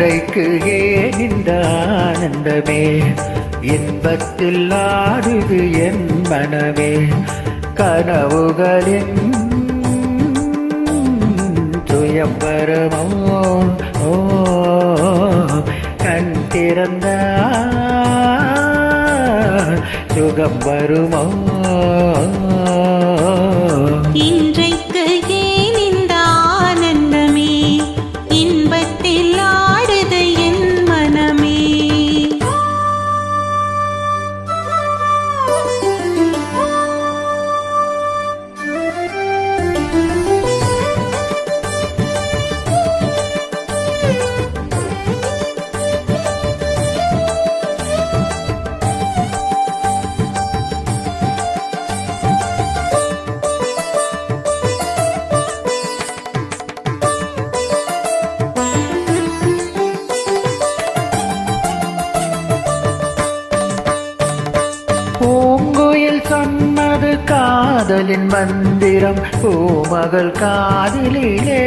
இன்றைக்கு ஏகின்ற ஆனந்தமே இன்பத்தில் ஆடுது என் மனமே கனவுகளின் துயம்பரமோ ஓ கண் திறந்த சுகம் வருமோ? காதலின் மந்திரம் பூமகள் காதலிலே.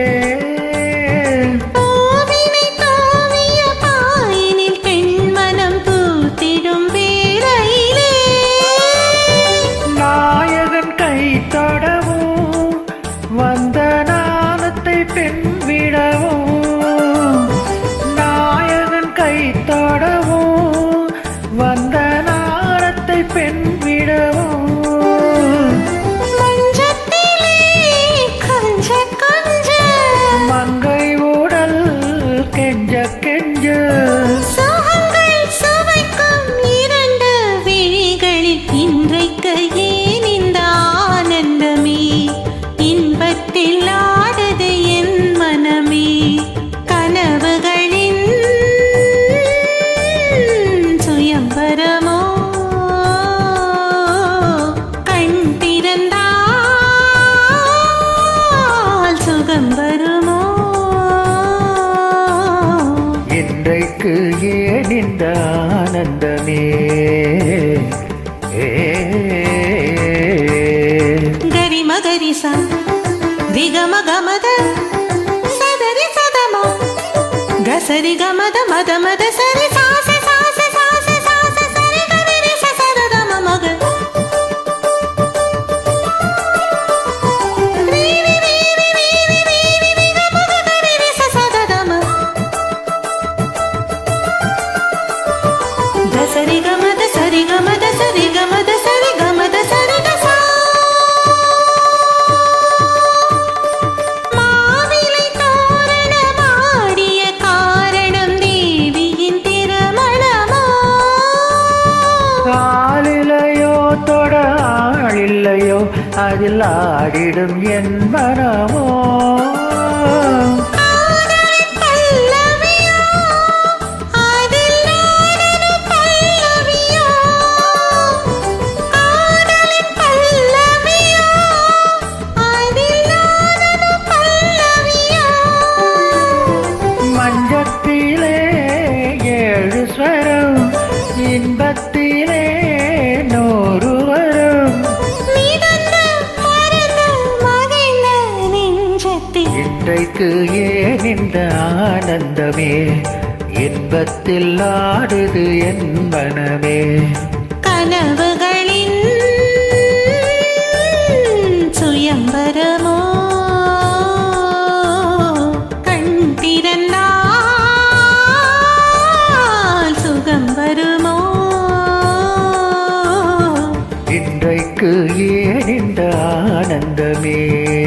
எனக்கு ஏனிந்த ஆனந்தமே ಗರಿ ಮಗರಿ ಸ ದಿಗಮ ಗಮದ ಸದರಿ ಸದಮ ಗಸರಿ ಗಮದ ಮದ ಮದ ಸರಿ ಸ ஆடிடும் என் மனமோ? எனக்கு ஏன் இந்த ஆனந்தமே? இன்பத்தில் ஆடுது என் மனமே. கனவுகளின் சுயம்பரமோ? கண் திறந்தால் சுகம் ஏன் இந்த ஆனந்தமே?